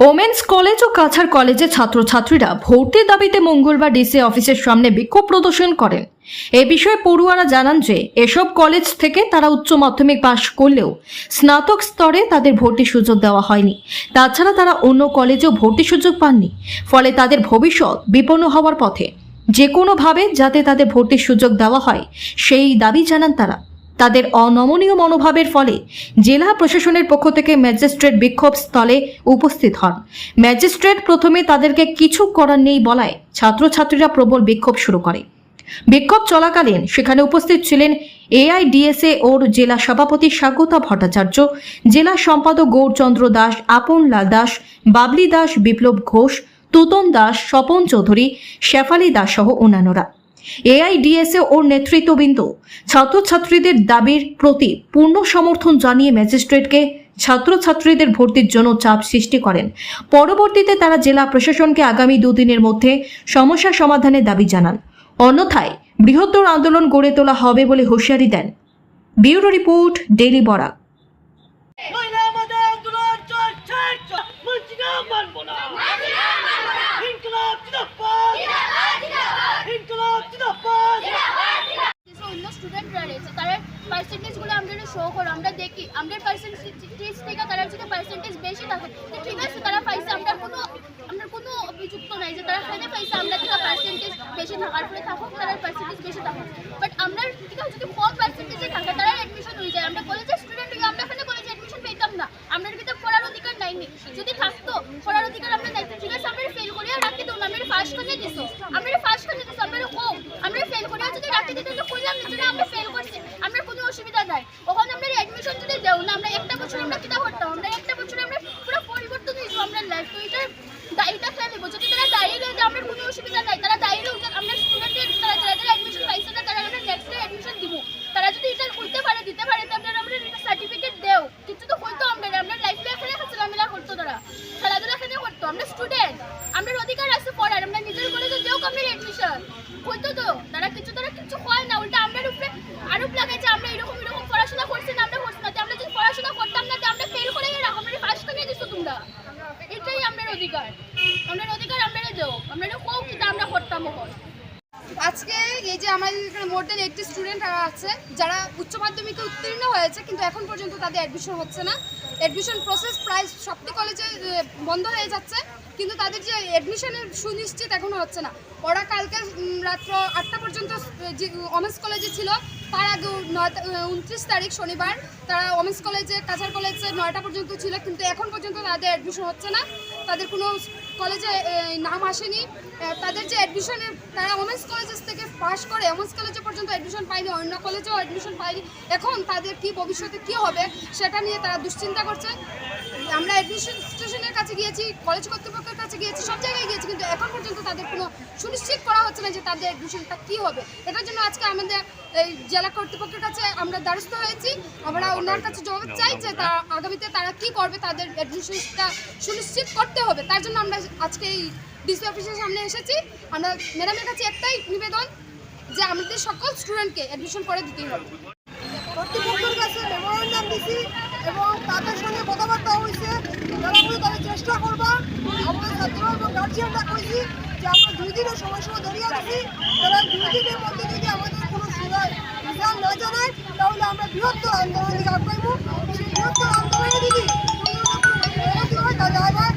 Women's college ও কাছাড় কলেজে ছাত্রছাত্রীরা ভর্তির দাবিতে মঙ্গলবার ডিসি অফিসের সামনে বিক্ষোভ প্রদর্শন করেন। এ বিষয়ে পড়ুয়ারা জানান যে, এসব কলেজ থেকে তারা উচ্চ মাধ্যমিক পাশ করলেও স্নাতক স্তরে তাদের ভর্তির সুযোগ দেওয়া হয়নি। তাছাড়া তারা অন্য কলেজেও ভর্তির সুযোগ পাননি। ফলে তাদের ভবিষ্যৎ বিপন্ন হওয়ার পথে যে কোনোভাবে যাতে তাদের ভর্তির সুযোগ দেওয়া হয়, সেই দাবি জানান তারা। তাদের অনমনীয় মনোভাবের ফলে জেলা প্রশাসনের পক্ষ থেকে ম্যাজিস্ট্রেট বিক্ষোভ স্থলে উপস্থিত হন। ম্যাজিস্ট্রেট প্রথমে তাদেরকে কিছু করার নেই বলায় ছাত্রছাত্রীরা প্রবল বিক্ষোভ শুরু করে। বিক্ষোভ চলাকালীন সেখানে উপস্থিত ছিলেন এআইডিএসএ ওর জেলা সভাপতি স্বাগতা ভট্টাচার্য, জেলা সম্পাদক গৌরচন্দ্র দাস, আপন লাল দাস, বাবলি দাস, বিপ্লব ঘোষ তুতন দাস, স্বপন চৌধুরী, শেফালি দাস সহ অন্যান্যরা। এআইডিএসএ ওর নেতৃত্ববৃন্দ, ছাত্রছাত্রীদের দাবির প্রতি পূর্ণ সমর্থন জানিয়ে ম্যাজিস্ট্রেটকে ছাত্রছাত্রীদের ভর্তির জন্য চাপ সৃষ্টি করেন। পরবর্তীতে তারা জেলা প্রশাসনকে আগামী দুদিনের মধ্যে সমস্যা সমাধানের দাবি জানান। অন্যথায় বৃহত্তর আন্দোলন গড়ে তোলা হবে বলে হুঁশিয়ারি দেন। ব্যুরো রিপোর্ট, ডেইলি বরাক নইলে আমাদের আন্দোলন চলছে বলছি না মানবো না ইনকলাব জিন্দাবাদ ইনকলাব জিন্দাবাদ কিছু অন্য স্টুডেন্টরা রয়েছে তারা পার্সেন্টেজগুলো আমরা শো করো, আমরা দেখি আমাদের পার্সেন্টেজ থেকে তারা যদি পার্সেন্টেজ বেশি থাকে, তো ঠিক আছে, তারা পাইছে আমরা কোনো আমরা কোনো অভিযুক্ত নাই যে তারা খেলে পাইছে আমরা থেকে পার্সেন্টেজ বেশি থাকার ফলে থাকুক, তারা পার্সেন্টেজ বেশি থাকুক। বাট আমরা আছে, যদি কম পার্সেন্টেজে থাকে, তারা অ্যাডমিশন হয়ে যায়। আমরা কলেজের স্টুডেন্ট হয়ে, আমরা এখানে কলেজে অ্যাডমিশন পেতাম না। আমরা কিন্তু পড়ার অধিকার নাইনি যদি থাকতো, পড়ার অধিকার আমরা নাইতো ঠিক আছে, আমরা ফেল করিয়া রাখি দিও না আমরা ফার্স্ট করে দিছো আমরা ফার্স্ট করে দিছো আমরা কম আমরা ফেল করিয়া যদি রাখি দিতে তো কইলাম না যে আমরা ফেল করছি আমরা কোনো অসুবিধা নাই ওখানে আমরা অ্যাডমিশন যদি দেও না আমরা একটা বছর আমরা কিটা করতাম আমরা একটা বছরে আমরা পুরো পরিবর্তন লাইফ তো এটা দায়ীটা ফেলে নেব যদি তারা দায়ী রয়ে যায়, আমরা কোনো অসুবিধা নাই। তারা দায়ী রয়ে যায় আমরা তারা যারা অ্যাডমিশন পাইছে না, তারা আমরা নেক্সট অ্যাডমিশন দিব। তারা যদি এটা করতে পারে, দিতে পারে, তো আমরা আমরা সার্টিফিকেট দেও। কিছু তো হইতো আমরা আমরা লাইফে এখানে খেলামেলা করতো তারা। খেলাধুলা এখানে করতো আমরা স্টুডেন্ট আমাদের অধিকার আছে পড়ার, আমরা নিজের কলেজে দেও আমরা অ্যাডমিশন হইতো তো তারা কিছু তারা কিছু হয় না উল্টা আমরা উপরে আরোপ লাগাইছে আমরা এরকম এরকম পড়াশোনা করছি না আমরা করছি না তো আমরা যদি পড়াশোনা করতাম না তো আমরা ফেল করে রাখো আমরা ফার্স্ট করে দিছো তোমরা এটাই আমাদের অধিকার আমাদের অধিকার আমরা দেও আমরা কোউ কিন্তু আজকে এই যে আমাদের এখানে মোর দেন এইটটি স্টুডেন্ট আছে, যারা উচ্চ মাধ্যমিকে উত্তীর্ণ হয়েছে, কিন্তু এখন পর্যন্ত তাদের অ্যাডমিশন হচ্ছে না। অ্যাডমিশন প্রসেস প্রায় সবটি কলেজে বন্ধ হয়ে যাচ্ছে, কিন্তু তাদের যে অ্যাডমিশনের সুনিশ্চিত এখনও হচ্ছে না। ওরা কালকে রাত্র আটটা পর্যন্ত যে ওমেন্স কলেজে ছিল, তার আগে নয় উনত্রিশ তারিখ শনিবার, তারা ওমেন্স কলেজে কাছার কলেজে নয়টা পর্যন্ত ছিল, কিন্তু এখন পর্যন্ত তাদের অ্যাডমিশন হচ্ছে না। তাদের কোনো কলেজে নাম আসেনি। তাদের যে অ্যাডমিশনের তারা ওমেন্স কলেজেস থেকে পাশ করে ওমেন্স কলেজে পর্যন্ত অ্যাডমিশন পায়নি, অন্য কলেজেও অ্যাডমিশন পায়নি। এখন তাদের কি ভবিষ্যতে কি হবে, সেটা নিয়ে তারা দুশ্চিন্তা করছে। আমরা অ্যাডমিশন স্টেশনের কাছে গিয়েছি কলেজ কর্তৃপক্ষের কাছে গিয়েছি, সব জায়গায় গিয়েছি, কিন্তু এখন পর্যন্ত তাদের কোনো সুনিশ্চিত করা হচ্ছে না যে তাদের অ্যাডমিশনটা কী হবে। এটার জন্য আজকে আমাদের এই জেলা কর্তৃপক্ষের কাছে আমরা দ্বারস্থ হয়েছি। আমরা ওনার কাছে জবাব চাই যে তারা আগামীতে তারা কি করবে, তাদের অ্যাডমিশনটা সুনিশ্চিত করতে হবে। তার জন্য আমরা আজকে এই ডিসি অফিসের সামনে এসেছি। আমরা ম্যাডামের কাছে একটাই নিবেদন যে আমাদের সকল স্টুডেন্টকে অ্যাডমিশন করে দিতেই হবে। কর্তৃপক্ষের কাছে এবং তাদের সঙ্গে কথাবার্তা হয়েছে। তারা চেষ্টা করবা। আমরা ছাত্র এবং গার্জিয়ানরা কইছি যে আমরা দুই দিনের সময়সীমা ধরিয়ে আছি তারা দুই দিনের মধ্যে যদি আমাদের কোনো রিজাল্ট না জানায়, তাহলে আমরা বৃহত্তর আন্দোলন দিকে আগাইব। সেই বৃহত্তর আন্দোলনে অবনতি হয়, তাহলে আবার